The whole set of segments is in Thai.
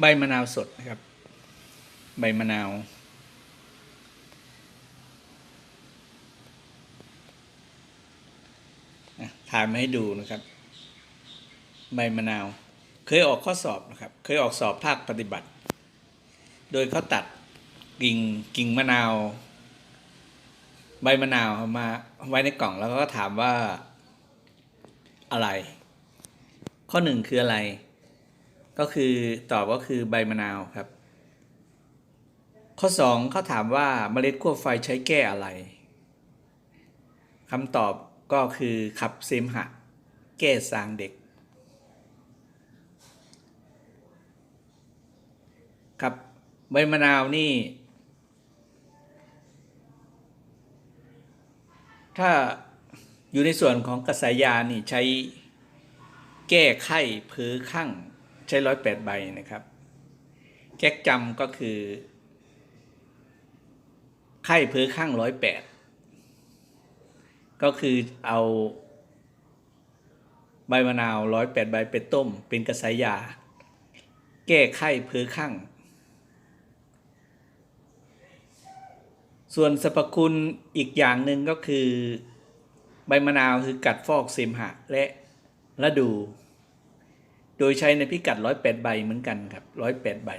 ใบมะนาวสดนะครับ ใบมะนาวอะถ่ายมาให้ดูนะครับ ใบมะนาว เคยออกข้อสอบนะครับ เคยออกสอบภาคปฏิบัติ โดยเขาตัดกิ่งกิ่งมะนาว ใบมะนาวมาไว้ในกล่องแล้วก็ถามว่าอะไร ข้อหนึ่งคืออะไร ก็คือตอบก็คือใบมะนาวครับ ข้อสองเขาถามว่าเมล็ดขั้วไฟใช้แก้อะไรคำตอบก็คือขับเสมหะ แก้สางเด็ก ครับใบมะนาวนี่ ถ้าอยู่ในส่วนของกระสายานี่ใช้แก้ไข้เผือข้าง ใช้ร้อยแปดใบนะครับ แก๊กจำก็คือ ไข้เผือข้างร้อยแปดก็คือเอาใบมะนาวร้อยแปดใบไปต้ม เป็นกระสายยา แก้ไข้เผือข้างส่วนสรรพคุณอีกอย่างหนึ่งก็คือ ใบมะนาวคือกัดฟอกเสมหะและระดู โดยใช้ในพิกัดร้อยแปดใบเหมือนกันครับร้อยแปดใบ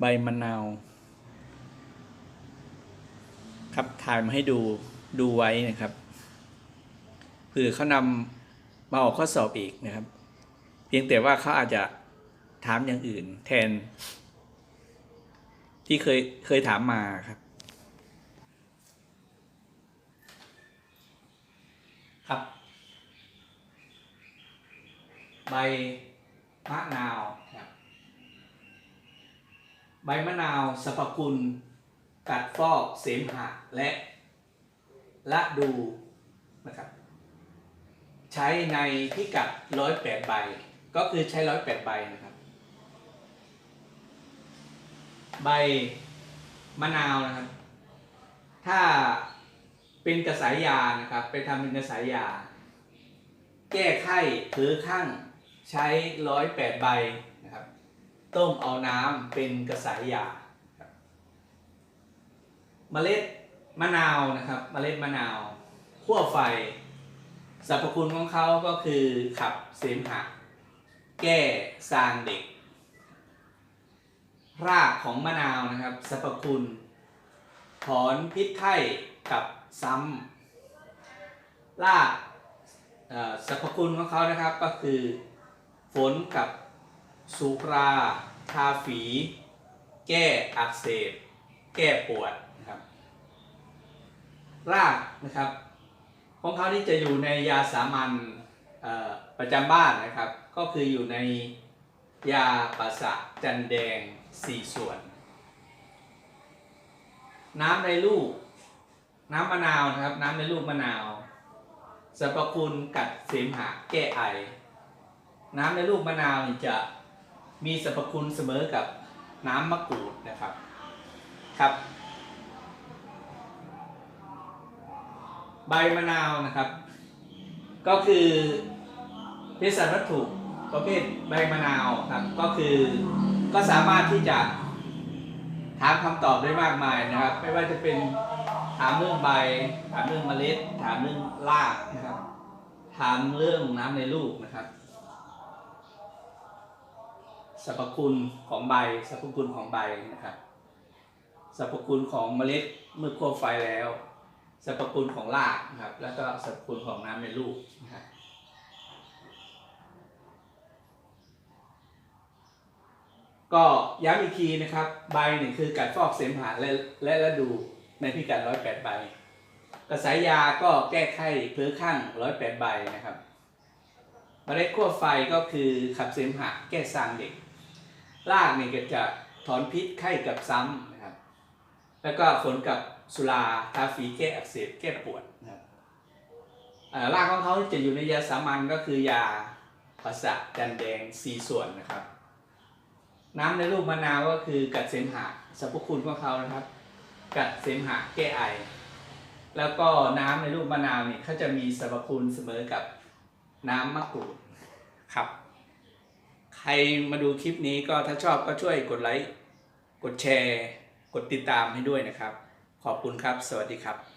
ใบมะนาว ครับถ่ายมาให้ดูดูไว้นะครับเผื่อเขานำมาออกข้อสอบอีกนะครับ เพียงแต่ว่าเขาอาจจะถามอย่างอื่นแทน ที่เคยเคยถามมาครับ ใบมะนาวครับใบมะนาวสรรพคุณกัดฟอกเสมหะและละดูนะครับ ใช้ในพิกัดร้อยแปดใบ ก็คือใช้ร้อยแปดใบนะครับ ใบมะนาวนะครับ ถ้าเป็นกระสายยานะครับ ไปทำเป็นกระสายยา แก้ไข้ถือข้าง ใช้ร้อยแปดใบนะครับ ต้มเอาน้ำเป็นกระสายยาเมล็ดมะนาวนะครับเมล็ดมะนาวขั้วไฟสรรพคุณของเขาก็คือขับเสมหะ แก้ซางเด็ก รากของมะนาวนะครับสรรพคุณ ถอนพิษไข้กับซ้ำรากสรรพคุณของเขานะครับก็คือ ฝนกับสุราทาฝี แก้อักเสบ แก้ปวดนะครับ รากนะครับ ของเขาที่จะอยู่ในยาสามัญประจำบ้านนะครับ ก็คืออยู่ในยาประสะจันแดง 4 ส่วน น้ำในลูก น้ำมะนาวนะครับ น้ำในลูกมะนาวสรรพคุณกัดเสมหะแก้ไอ น้ำในลูกมะนาวนี่จะมีสรรพคุณเสมอกับน้ำมะกรูดนะครับครับ ใบมะนาวนะครับ ก็คือเภสัชวัตถุประเภทใบมะนาวครับก็คือก็สามารถที่จะถามคำตอบได้มากมายนะครับ ไม่ว่าจะเป็นถามเรื่องใบ ถามเรื่องเมล็ด ถามเรื่องรากนะครับ ถามเรื่องน้ำในลูกนะครับ สรรพคุณของใบสรรพคุณของใบนะครับสรรพคุณของเมล็ดเมื่อคั่วไฟแล้วสรรพคุณของรากนะครับ แล้วก็สรรพคุณของน้ำในลูกนะครับก็ย้ำอีกทีนะครับ ใบหนึ่งคือกัดฟอกเสมหะและและดูในพิกัดร้อยแปดใบ กระสายยาก็แก้ไข้เพื้อข้างร้อยแปดใบนะครับเมล็ดขั้วไฟก็คือขับเสมหะแก้ซางเด็ก รากเนี่ยก็จะถอนพิษไข้กับซ้ำนะครับ แล้วก็ฝนกับสุราทาฟีแก้อักเสบแก้ปวดนะครับอ่ารากของเขาจะอยู่ในยาสามัญก็คือยาภาษะจันแดง4ส่วนนะครับ น้ำในลูกมะนาวก็คือกัดเสมหะสรรพคุณของเขานะครับ กัดเสมหะแก้ไอ แล้วก็น้ำในลูกมะนาวเนี่ยเขาจะมีสรรพคุณเสมอกับน้ำมะกรูดครับ ใครมาดูคลิปนี้ก็ถ้าชอบก็ช่วยกดไลค์ กดแชร์ กดติดตามให้ด้วยนะครับ ขอบคุณครับ สวัสดีครับ